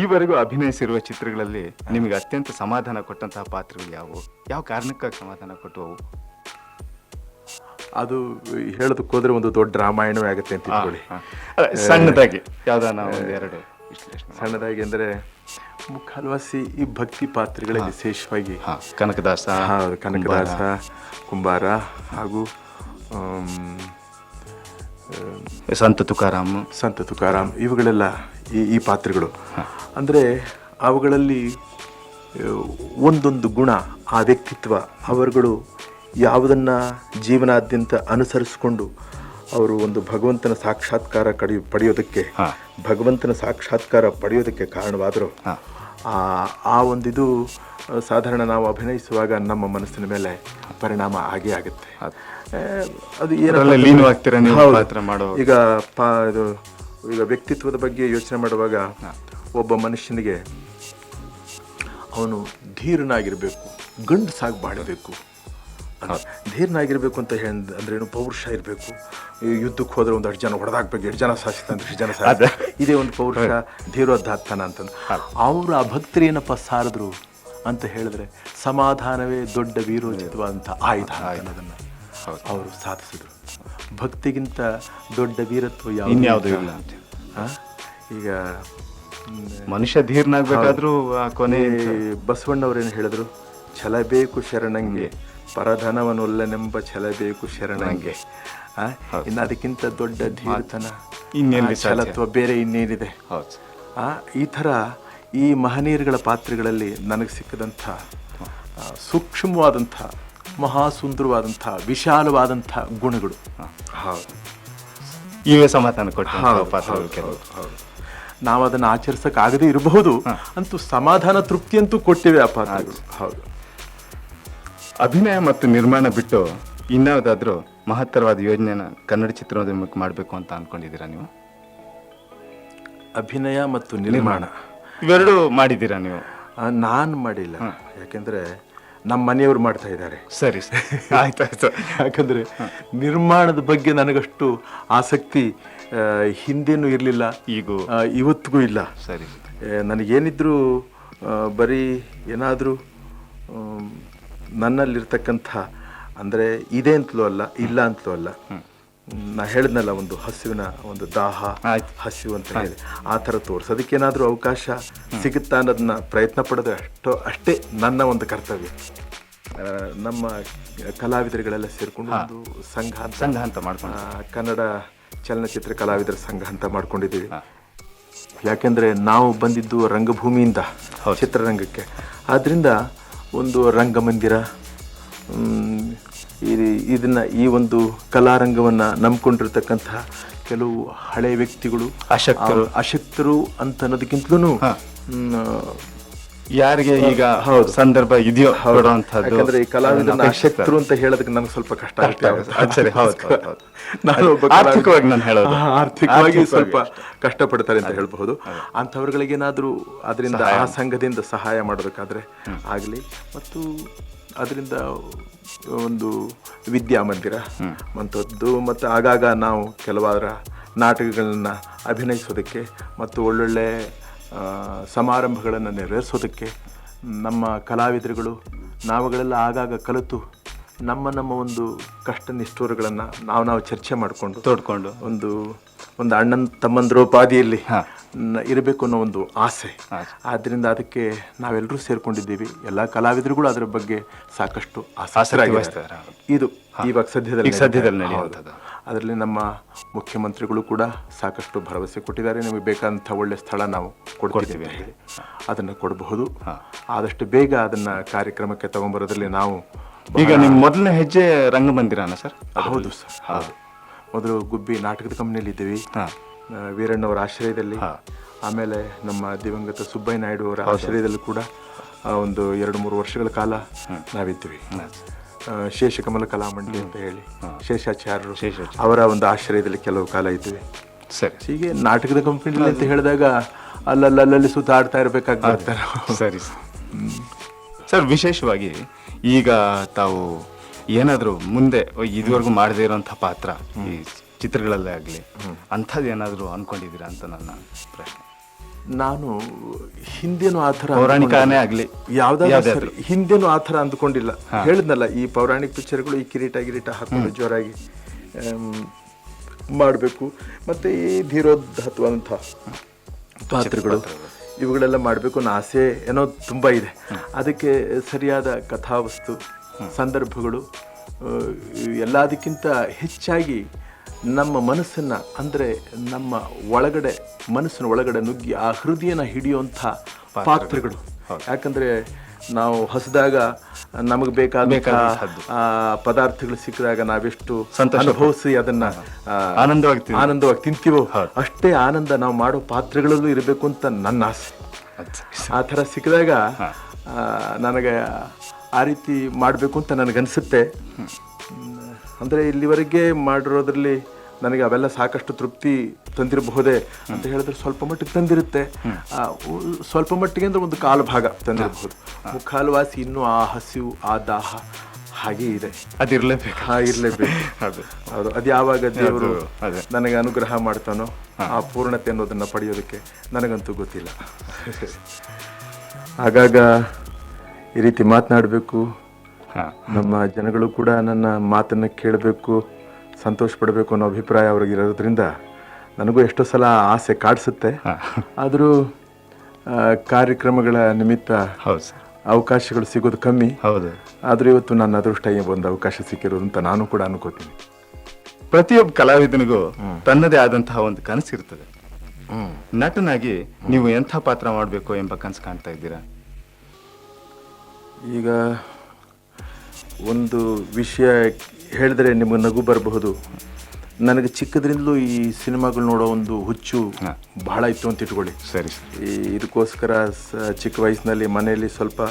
ಈವರೆಗೂ ಅಭಿನಯಿಸಿರುವ ಚಿತ್ರಗಳಲ್ಲಿ ನಿಮಗೆ ಅತ್ಯಂತ ಸಮಾಧಾನ ಕೊಟ್ಟಂತಹ ಪಾತ್ರಗಳು ಯಾವುವು? ಯಾವ ಕಾರಣಕ್ಕಾಗಿ ಸಮಾಧಾನ ಕೊಟ್ಟವು ಅದು ಹೇಳೋದಕ್ಕೆ ಹೋದ್ರೆ ಒಂದು ದೊಡ್ಡ ರಾಮಾಯಣವೇ ಆಗುತ್ತೆ ಅಂತ ಇಟ್ಕೊಳ್ಳಿ ಸಣ್ಣದಾಗಿ. ಯಾವ್ದಾನ ಒಂದು ಎರಡು. ಸಣ್ಣದಾಗಿ ಅಂದರೆ ಮುಖಾಲ್ವಾಸಿ ಈ ಭಕ್ತಿ ಪಾತ್ರಗಳೇ ವಿಶೇಷವಾಗಿ ಹಾ ಕನಕದಾಸ ಕನಕದಾಸ ಕುಂಬಾರ. ಹಾಗೂ ಸಂತ ತುಕಾರಾಮ್. ಸಂತ ತುಕಾರಾಮ್ ಇವುಗಳೆಲ್ಲ ಈ ಈ ಪಾತ್ರಗಳು. ಅಂದರೆ ಅವುಗಳಲ್ಲಿ ಒಂದೊಂದು ಗುಣ ಆ ವ್ಯಕ್ತಿತ್ವ ಅವರುಗಳು ಯಾವುದನ್ನು ಜೀವನಾದ್ಯಂತ ಅನುಸರಿಸಿಕೊಂಡು ಅವರು ಒಂದು ಭಗವಂತನ ಸಾಕ್ಷಾತ್ಕಾರ ಕಡಿ ಪಡೆಯೋದಕ್ಕೆ. ಭಗವಂತನ ಸಾಕ್ಷಾತ್ಕಾರ ಪಡೆಯೋದಕ್ಕೆ ಕಾರಣವಾದರು ಆ ಒಂದಿದು ಸಾಧಾರಣ ನಾವು ಅಭಿನಯಿಸುವಾಗ ನಮ್ಮ ಮನಸ್ಸಿನ ಮೇಲೆ ಪರಿಣಾಮ ಆಗೇ ಆಗುತ್ತೆ. ಅದು ಏನು ಈಗ ಪಾ ಇದು ಈಗ ವ್ಯಕ್ತಿತ್ವದ ಬಗ್ಗೆ ಯೋಚನೆ ಮಾಡುವಾಗ ಒಬ್ಬ ಮನುಷ್ಯನಿಗೆ ಅವನು ಧೀರನಾಗಿರಬೇಕು ಗಂಡಸಾಗಿ ಬಾಳಬೇಕು. ಧೀರ್ನಾಗಿರಬೇಕು ಅಂತ ಹೇಳ ಅಂದ್ರೆ ಏನು ಪೌರುಷ ಇರಬೇಕು. ಯುದ್ಧಕ್ಕೆ ಹೋದ್ರೆ ಒಂದಷ್ಟು ಜನ ಹೊಡೆದಾಕ್ಬೇಕು ಎಷ್ಟು ಜನ ಸಾಯಿಸ್ತಾನೆ ಎಷ್ಟು ಜನ ಸಾಧ್ಯ ಇದೇ ಒಂದು ಪೌರುಷ ಧೀರೋದ್ದಾತ್ತಾನ ಅಂತಂದು. ಅವರು ಆ ಭಕ್ತರು ಏನಪ್ಪ ಸಾರಿದ್ರು? ಅಂತ ಹೇಳಿದ್ರೆ ಸಮಾಧಾನವೇ ದೊಡ್ಡ ವೀರೋಚಿತವಾದಂಥ ಆಯುಧ ಅನ್ನೋದನ್ನು ಅವರು ಸಾಧಿಸಿದ್ರು. ಭಕ್ತಿಗಿಂತ ದೊಡ್ಡ ವೀರತ್ವ ಯಾವುದು ಇನ್ಯಾವುದೂ ಇಲ್ಲ? ಈಗ ಮನುಷ್ಯ ಧೀರ್ನಾಗ್ಬೇಕಾದ್ರೂ ಆ ಕೊನೆ ಬಸವಣ್ಣವ್ರೇನು ಹೇಳಿದ್ರು? ಛಲ ಬೇಕು ಶರಣಂಗೆ ಪರಧನವನ್ನೊಲ್ಲನೆಂಬ ಛಲ ಬೇಕು ಶರಣಂಗೆ? ಇನ್ನು ಅದಕ್ಕಿಂತ ದೊಡ್ಡ ಧೀರ್ತನ ಇನ್ನೇನು ಛಲತ್ವ ಬೇರೆ ಇನ್ನೇನಿದೆ. ಹೌದು. ಆ, ಈ ಥರ ಈ ಮಹನೀಯರುಗಳ ಪಾತ್ರಗಳಲ್ಲಿ ನನಗೆ ಸಿಕ್ಕದಂಥ ಸೂಕ್ಷ್ಮವಾದಂಥ ಮಹಾಸುಂದರವಾದಂಥ ವಿಶಾಲವಾದಂಥ ಗುಣಗಳು. ಹೌದು. ಇವೇ ಸಮಾಧಾನ ಕೊಟ್ಟ ಹೌದು ನಾವು ಅದನ್ನು ಆಚರಿಸೋಕ್ಕಾಗದೇ ಆಗದೆ ಇರಬಹುದು ಅಂತೂ ಸಮಾಧಾನ ತೃಪ್ತಿ ಅಂತೂ ಕೊಟ್ಟಿವೆ ಆ ಪಾತ್ರಗಳು. ಹೌದು. ಅಭಿನಯ ಮತ್ತು ನಿರ್ಮಾಣ ಬಿಟ್ಟು ಇನ್ಯಾವುದಾದ್ರೂ ಮಹತ್ತರವಾದ ಯೋಜನೆನ ಕನ್ನಡ ಚಿತ್ರೋದ್ಯಮಕ್ಕೆ ಮಾಡಬೇಕು ಅಂತ ಅನ್ಕೊಂಡಿದ್ದೀರಾ ನೀವು? ಅಭಿನಯ ಮತ್ತು ನಿರ್ಮಾಣ. ಇವೆರಡು ಮಾಡಿದ್ದೀರಾ ನೀವು? ನಾನು ಮಾಡಿಲ್ಲ. ಯಾಕೆಂದ್ರೆ ನಮ್ಮ ಮನೆಯವರು ಮಾಡ್ತಾ ಇದ್ದಾರೆ. ಸರಿ ಸರಿ. ಆಯ್ತಾಯ್ತು. ಯಾಕಂದರೆ ನಿರ್ಮಾಣದ ಬಗ್ಗೆ ನನಗಷ್ಟು ಆಸಕ್ತಿ ಹಿಂದೇನೂ ಇರಲಿಲ್ಲ. ಈಗ. ಇವತ್ತಿಗೂ ಇಲ್ಲ. ಸರಿ. ನನಗೇನಿದ್ರೂ ಬರೀ ಏನಾದರೂ ನನ್ನಲ್ಲಿರ್ತಕ್ಕಂಥ ಅಂದರೆ ಇದೆ ಅಂತಲೂ ಅಲ್ಲ ಇಲ್ಲ ಅಂತಲೂ ಅಲ್ಲ. ನಾ ಹೇಳಿದ್ನಲ್ಲ ಒಂದು ಹಸುವಿನ ಒಂದು ದಾಹ. ಹಸಿವು ಅಂತ ಹೇಳಿ. ಆ ಥರ ತೋರಿಸು. ಅದಕ್ಕೇನಾದರೂ ಅವಕಾಶ ಸಿಗುತ್ತಾ ಅನ್ನೋದನ್ನ ಪ್ರಯತ್ನ ಪಡೋದು ಅಷ್ಟೋ ಅಷ್ಟೇ ನನ್ನ ಒಂದು ಕರ್ತವ್ಯ. ನಮ್ಮ ಕಲಾವಿದರುಗಳೆಲ್ಲ ಸೇರಿಕೊಂಡು ಒಂದು ಸಂಘ ಅಂತ ಸಂಘ ಅಂತ ಮಾಡ್ಕೊಂಡು ಕನ್ನಡ ಚಲನಚಿತ್ರ ಕಲಾವಿದರ ಸಂಘ ಅಂತ ಮಾಡ್ಕೊಂಡಿದ್ದೀವಿ ಯಾಕೆಂದರೆ ನಾವು ಬಂದಿದ್ದು ರಂಗಭೂಮಿಯಿಂದ ಚಿತ್ರರಂಗಕ್ಕೆ. ಆದ್ದರಿಂದ ಒಂದು ರಂಗಮಂದಿರ ಈ- ಇದನ್ನ ಈ ಒಂದು ಕಲಾರಂಗವನ್ನ ನಂಬ್ಕೊಂಡಿರ್ತಕ್ಕಂತಹ ಕೆಲವು ಹಳೆ ವ್ಯಕ್ತಿಗಳು ಅಶಕ್ತರು. ಅಶಕ್ತರು ಅಂತ ಅನ್ನೋದಕ್ಕಿಂತಲೂ ಯಾರಿಗೆ ಈಗ ಹೌದು. ಸಂದರ್ಭ ಇದೆಯೋ ಯಾಕಂದ್ರೆ ಈ ಕಲಾವಿದನ. ಅಶಕ್ತರು ಅಂತ ಹೇಳೋದಕ್ಕೆ ನನಗೆ ಸ್ವಲ್ಪ ಕಷ್ಟ ಆಗುತ್ತೆ. ನಾನು ಆರ್ಥಿಕವಾಗಿ ನಾನು ಹೇಳೋದು. ಆರ್ಥಿಕವಾಗಿ ಆರ್ಥಿಕವಾಗಿ ಸ್ವಲ್ಪ ಕಷ್ಟಪಡ್ತಾರೆ ಅಂತ ಹೇಳ್ಬಹುದು. ಅಂಥವ್ರಗಳಿಗೇನಾದರೂ ಅದರಿಂದ ಆ ಸಂಘದಿಂದ ಸಹಾಯ ಮಾಡಬೇಕಾದ್ರೆ ಆಗಲಿ. ಮತ್ತು ಅದರಿಂದ ಒಂದು ವಿದ್ಯಾಮಂದಿರ ಅಂಥದ್ದು ಮತ್ತು ಆಗಾಗ ನಾವು ಕೆಲವಾರ ನಾಟಕಗಳನ್ನು ಅಭಿನಯಿಸೋದಕ್ಕೆ ಮತ್ತು ಒಳ್ಳೊಳ್ಳೆ ಸಮಾರಂಭಗಳನ್ನು ನೆರವೇರಿಸೋದಕ್ಕೆ ನಮ್ಮ ಕಲಾವಿದರುಗಳು ನಾವುಗಳೆಲ್ಲ ಆಗಾಗ ಕಲಿತು ನಮ್ಮ ನಮ್ಮ ಒಂದು ಕಷ್ಟ ನಿಷ್ಠೂರುಗಳನ್ನು ನಾವು ನಾವು ಚರ್ಚೆ ಮಾಡಿಕೊಂಡು ತೋಡ್ಕೊಂಡು. ಒಂದು ಒಂದು ಅಣ್ಣನ ತಮ್ಮಂದ್ರೋಪಾದಿಯಲ್ಲಿ ಇರಬೇಕು ಅನ್ನೋ ಒಂದು ಆಸೆ. ಆದ್ದರಿಂದ ಅದಕ್ಕೆ ನಾವೆಲ್ಲರೂ ಸೇರ್ಕೊಂಡಿದ್ದೀವಿ. ಎಲ್ಲ ಕಲಾವಿದರುಗಳು ಅದರ ಬಗ್ಗೆ ಸಾಕಷ್ಟು ಆಸಕ್ತರಾಗಿದ್ದಾರೆ. ವಹಿಸ್ತಾರೆ. ಇದು ಇವಾಗ ಸದ್ಯದಲ್ಲಿ ಸದ್ಯದಲ್ಲಿ. ಅದರಲ್ಲಿ ನಮ್ಮ ಮುಖ್ಯಮಂತ್ರಿಗಳು ಕೂಡ ಸಾಕಷ್ಟು ಭರವಸೆ ಕೊಟ್ಟಿದ್ದಾರೆ. ನಿಮಗೆ ಬೇಕಾದಂಥ ಒಳ್ಳೆ ಸ್ಥಳ ನಾವು ಕೊಡ್ತೀವಿ ಅದನ್ನು ಕೊಡಬಹುದು. ಆದಷ್ಟು ಬೇಗ ಅದನ್ನು ಕಾರ್ಯಕ್ರಮಕ್ಕೆ ತಗೊಂಬರೋದ್ರಲ್ಲಿ ನಾವು ಈಗ ನಿಮ್ಮ ಮೊದಲನೇ ಹೆಜ್ಜೆ ರಂಗಮಂದಿರನ ಸರ್? ಹೌದು ಸರ್. ಹೌದು. ಮೊದಲು ಗುಬ್ಬಿ ನಾಟಕದ ಕಂಪ್ನಿಯಲ್ಲಿ ಇದ್ದೀವಿ. ವೀರಣ್ಣವರ ಆಶ್ರಯದಲ್ಲಿ. ಆಮೇಲೆ ನಮ್ಮ ದಿವಂಗತ ಸುಬ್ಬಯ್ಯ ನಾಯ್ಡು ಅವರ ಆಶ್ರಯದಲ್ಲಿ ಕೂಡ ಒಂದು ಎರಡು ಮೂರು ವರ್ಷಗಳ ಕಾಲ ನಾವಿದ್ದೀವಿ. ಶೇಷಕಮಲ ಕಲಾಮಂಡಲಿ ಅಂತ ಹೇಳಿ ಶೇಷಾಚಾರ್ಯರು ಅವರ ಒಂದು ಆಶ್ರಯದಲ್ಲಿ ಕೆಲವು ಕಾಲ ಇದ್ದೀವಿ. ಸರಿ. ಹೀಗೆ ನಾಟಕದ ಕಂಪ್ನಿಲಿ ಅಂತ ಹೇಳಿದಾಗ ಅಲ್ಲಲ್ಲಲ್ಲಿ ಸುತ್ತಾಡ್ತಾ ಇರಬೇಕಾಗ್ತಾರೆ ಸರಿ. ಸರ್ ವಿಶೇಷವಾಗಿ ಈಗ ತಾವು ಏನಾದರೂ ಮುಂದೆ ಇದುವರೆಗೂ ಮಾಡದೇ ಇರೋಂಥ ಪಾತ್ರ ಈ ಚಿತ್ರಗಳಲ್ಲೇ ಆಗಲಿ ಅಂಥದ್ದು ಏನಾದರೂ ಅನ್ಕೊಂಡಿದ್ದೀರಾ ಅಂತ ನನ್ನ ಪ್ರಶ್ನೆ. ನಾನು ಹಿಂದೇನು ಆ ಥರ ಪೌರಾಣಿಕನೇ ಆಗಲಿ ಯಾವ್ದಾದ್ರು ಹಿಂದೆನೂ ಆ ಥರ ಅಂದ್ಕೊಂಡಿಲ್ಲ. ಹೇಳಿದ್ನಲ್ಲ ಈ ಪೌರಾಣಿಕ ಪಿಕ್ಚರ್ಗಳು ಈ ಕಿರೀಟ ಗಿರೀಟ ಹಾಕೊಂಡು ಜೋರಾಗಿ ಮಾಡಬೇಕು. ಮತ್ತು ಈ ಧೀರೋದ್ಧತ್ವಂಥ ಪಾತ್ರಗಳು ಇವುಗಳೆಲ್ಲ ಮಾಡಬೇಕು ಅನ್ನೋ ಆಸೆ ಏನೋ ತುಂಬ ಇದೆ. ಅದಕ್ಕೆ ಸರಿಯಾದ ಕಥಾವಸ್ತು ಸಂದರ್ಭಗಳು ಎಲ್ಲದಕ್ಕಿಂತ ಹೆಚ್ಚಾಗಿ ನಮ್ಮ ಮನಸ್ಸನ್ನು ಅಂದರೆ ನಮ್ಮ ಒಳಗಡೆ ಮನಸ್ಸಿನ ಒಳಗಡೆ ನುಗ್ಗಿ ಆ ಹೃದಯನ ಹಿಡಿಯುವಂಥ ಪಾತ್ರಗಳು. ಯಾಕಂದರೆ ನಾವು ಹೊಸದಾಗ ನಮಗೆ ಬೇಕಾದ ಆ, ಪದಾರ್ಥಗಳು ಸಿಕ್ಕಿದಾಗ ನಾವೆಷ್ಟು ಅನುಭವಿಸಿ ಅದನ್ನ ಆನಂದವಾಗಿ ತಿಂತೀವಿ. ಆನಂದವಾಗಿ ತಿಂತೀವೋ ಅಷ್ಟೇ ಆನಂದ ನಾವು ಮಾಡೋ ಪಾತ್ರಗಳಲ್ಲೂ ಇರಬೇಕು ಅಂತ ನನ್ನ ಆಸೆ. ಆ ಥರ ಸಿಕ್ಕಿದಾಗ ನನಗೆ ಆ ರೀತಿ ಮಾಡಬೇಕು ಅಂತ ನನಗನ್ಸುತ್ತೆ. ಅಂದರೆ ಇಲ್ಲಿವರೆಗೆ ಮಾಡಿರೋದ್ರಲ್ಲಿ ನನಗೆ ಅವೆಲ್ಲ ಸಾಕಷ್ಟು ತೃಪ್ತಿ ತಂದಿರಬಹುದೇ ಅಂತ ಹೇಳಿದ್ರೆ ಸ್ವಲ್ಪ ಮಟ್ಟಿಗೆ ತಂದಿರುತ್ತೆ. ಸ್ವಲ್ಪ ಮಟ್ಟಿಗೆ ಅಂದ್ರೆ ಒಂದು ಕಾಲು ಭಾಗ ತಂದಿರಬಹುದು. ಮುಕ್ಕಾಲುವಾಸಿ ಇನ್ನೂ ಆ ಹಸಿವು ಆ ದಾಹ ಹಾಗೆ ಇದೆ. ಅದಿರಲೇಬೇಕು. ಹಾ ಇರಲೇಬೇಕು. ಅದು. ಹೌದು. ಅದು ಯಾವಾಗ ದೇವರು. ನನಗೆ ಅನುಗ್ರಹ ಮಾಡ್ತಾನೋ ಆ ಪೂರ್ಣತೆ ಅನ್ನೋದನ್ನು ಪಡೆಯೋದಕ್ಕೆ ನನಗಂತೂ ಗೊತ್ತಿಲ್ಲ. ಆಗಾಗ ಈ ರೀತಿ ಮಾತನಾಡಬೇಕು. ಹಾ. ನಮ್ಮ ಜನಗಳು ಕೂಡ ನನ್ನ ಮಾತನ್ನು ಕೇಳಬೇಕು ಸಂತೋಷ ಪಡಬೇಕು ಅನ್ನೋ ಅಭಿಪ್ರಾಯ ಅವ್ರಿಗೆ ಇರೋದ್ರಿಂದ ನನಗೂ ಎಷ್ಟೋ ಸಲ ಆಸೆ ಕಾಡಿಸುತ್ತೆ. ಆದರೂ ಕಾರ್ಯಕ್ರಮಗಳ ನಿಮಿತ್ತ ಹೌದು ಸರ್. ಅವಕಾಶಗಳು ಸಿಗೋದು ಕಮ್ಮಿ. ಹೌದು. ಆದರೂ ಇವತ್ತು ನನ್ನ ಅದೃಷ್ಟ ಒಂದು ಅವಕಾಶ ಸಿಕ್ಕಿರೋದು ಅಂತ ನಾನು ಕೂಡ ಅನ್ಕೋತೀನಿ. ಪ್ರತಿಯೊಬ್ಬ ಕಲಾವಿದನಿಗೂ ತನ್ನದೇ ಆದಂತಹ ಒಂದು ಕನಸು ಇರ್ತದೆ ನಟನಾಗಿ ನೀವು ಎಂಥ ಪಾತ್ರ ಮಾಡಬೇಕು ಎಂಬ ಕನಸು ಕಾಣ್ತಾ ಇದ್ದೀರಾ? ಈಗ ಒಂದು ವಿಷಯ ಹೇಳಿದ್ರೆ ನಿಮಗೆ ನಗು ಬರಬಹುದು. ನನಗೆ ಚಿಕ್ಕದ್ರಿಂದಲೂ ಈ ಸಿನಿಮಾಗಳು ನೋಡೋ ಒಂದು ಹುಚ್ಚು ಬಹಳ ಇತ್ತು ಅಂತ ಇಟ್ಕೊಳ್ಳಿ. ಸರಿ ಈ ಇದಕ್ಕೋಸ್ಕರ ಚಿಕ್ಕ ವಯಸ್ಸಿನಲ್ಲಿ ಮನೆಯಲ್ಲಿ ಸ್ವಲ್ಪ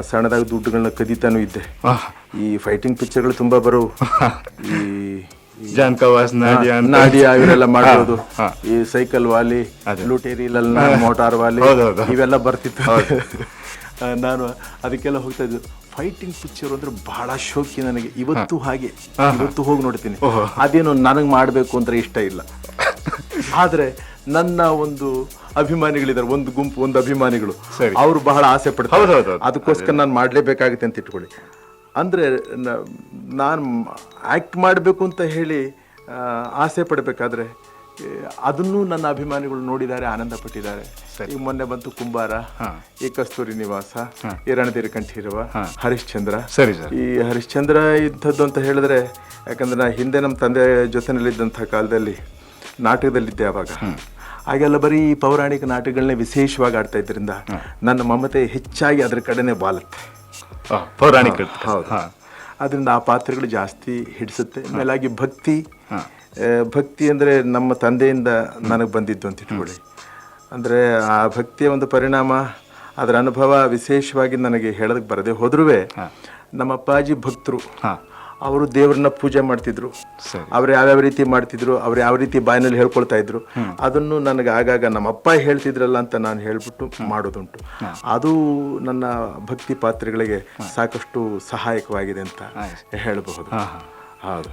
ಸಣ್ಣದಾಗಿ ದುಡ್ಡುಗಳನ್ನ ಕದೀತಾನೂ ಇದ್ದೆ. ಈ ಫೈಟಿಂಗ್ ಪಿಕ್ಚರ್ಗಳು ತುಂಬ ಬರೋ ಈ ನಾಡಿಯಾ ಇವರೆಲ್ಲ ಮಾಡೋದು. ಈ ಸೈಕಲ್ ವಾಲಿ. ಲೂಟೇರಿ ಮೋಟಾರ್ ವಾಲಿ. ಇವೆಲ್ಲ ಬರ್ತಿತ್ತು. ನಾನು ಅದಕ್ಕೆಲ್ಲ ಹೋಗ್ತಾ ಇದ್ದು. ಫೈಟಿಂಗ್ ಪಿಕ್ಚರ್ ಅಂದ್ರೆ ಬಹಳ ಶೋಕಿ ನನಗೆ. ಇವತ್ತು ಹಾಗೆ. ಇವತ್ತು ಹೋಗಿ ನೋಡ್ತೀನಿ. ಅದೇನು ನನಗೆ ಮಾಡಬೇಕು ಅಂದ್ರೆ ಇಷ್ಟ ಇಲ್ಲ. ಆದ್ರೆ ನನ್ನ ಒಂದು ಅಭಿಮಾನಿಗಳಿದ್ದಾರೆ. ಒಂದು ಗುಂಪು ಒಂದು ಅಭಿಮಾನಿಗಳು. ಅವರು ಬಹಳ ಆಸೆ ಪಡ್ತಾರೆ. ಅದಕ್ಕೋಸ್ಕರ ನಾನು ಮಾಡಲೇಬೇಕಾಗುತ್ತೆ ಅಂತ ಇಟ್ಕೊಳ್ಳಿ. ಅಂದರೆ ನಾನು ಆ್ಯಕ್ಟ್ ಮಾಡಬೇಕು ಅಂತ ಹೇಳಿ ಆಸೆ ಪಡಬೇಕಾದ್ರೆ ಅದನ್ನು ನನ್ನ ಅಭಿಮಾನಿಗಳು ನೋಡಿದ್ದಾರೆ ಆನಂದ ಪಟ್ಟಿದ್ದಾರೆ ಈಗ ಮೊನ್ನೆ ಬಂತು ಕುಂಬಾರ ಈ ಕಸ್ತೂರಿ ನಿವಾಸ ಈ ರಣಧೀರ ಕಂಠೀರವ ಹರಿಶ್ಚಂದ್ರ. ಸರಿ ಸರ್. ಈ ಹರಿಶ್ಚಂದ್ರ ಇದ್ದದ್ದು ಅಂತ ಹೇಳಿದ್ರೆ ಯಾಕಂದ್ರೆ ನಾ ಹಿಂದೆ ನಮ್ಮ ತಂದೆ ಜೊತೆನಲ್ಲಿದ್ದಂಥ ಕಾಲದಲ್ಲಿ ನಾಟಕದಲ್ಲಿದ್ದೆ ಅವಾಗ. ಹಾಗೆಲ್ಲ ಬರೀ ಈ ಪೌರಾಣಿಕ ನಾಟಕಗಳನ್ನೇ ವಿಶೇಷವಾಗಿ ಆಡ್ತಾ ಇದ್ರಿಂದ ನನ್ನ ಮಮತೆ ಹೆಚ್ಚಾಗಿ ಅದ್ರ ಕಡೆನೇ ಬಾಲತ್ತೆ. ಪೌರಾಣಿಕ ಹೌದು. ಅದರಿಂದ ಆ ಪಾತ್ರಗಳು ಜಾಸ್ತಿ ಹಿಡಿಸುತ್ತೆ. ಮೇಲಾಗಿ ಭಕ್ತಿ ಭಕ್ತಿ ಅಂದರೆ ನಮ್ಮ ತಂದೆಯಿಂದ ನನಗೆ ಬಂದಿದ್ದು ಅಂತ ಇಟ್ಕೊಳ್ಳಿ. ಅಂದರೆ ಆ ಭಕ್ತಿಯ ಒಂದು ಪರಿಣಾಮ ಅದರ ಅನುಭವ ವಿಶೇಷವಾಗಿ ನನಗೆ ಹೇಳೋದಕ್ಕೆ ಬರದೆ ಹೋದ್ರೂ ನಮ್ಮ ಅಪ್ಪಾಜಿ ಭಕ್ತರು ಅವರು ದೇವ್ರನ್ನ ಪೂಜೆ ಮಾಡ್ತಿದ್ರು. ಅವ್ರು ಯಾವ್ಯಾವ ರೀತಿ ಮಾಡ್ತಿದ್ರು ಅವ್ರು ಯಾವ ರೀತಿ ಬಾಯಿನಲ್ಲಿ ಹೇಳ್ಕೊಳ್ತಾ ಇದ್ರು ಅದನ್ನು ನನಗೆ ಆಗಾಗ ನಮ್ಮ ಅಪ್ಪ ಹೇಳ್ತಿದ್ರಲ್ಲ ಅಂತ ನಾನು ಹೇಳ್ಬಿಟ್ಟು ಮಾಡೋದುಂಟು. ಅದು ನನ್ನ ಭಕ್ತಿ ಪಾತ್ರಗಳಿಗೆ ಸಾಕಷ್ಟು ಸಹಾಯಕವಾಗಿದೆ ಅಂತ ಹೇಳಬಹುದು. ಹೌದು.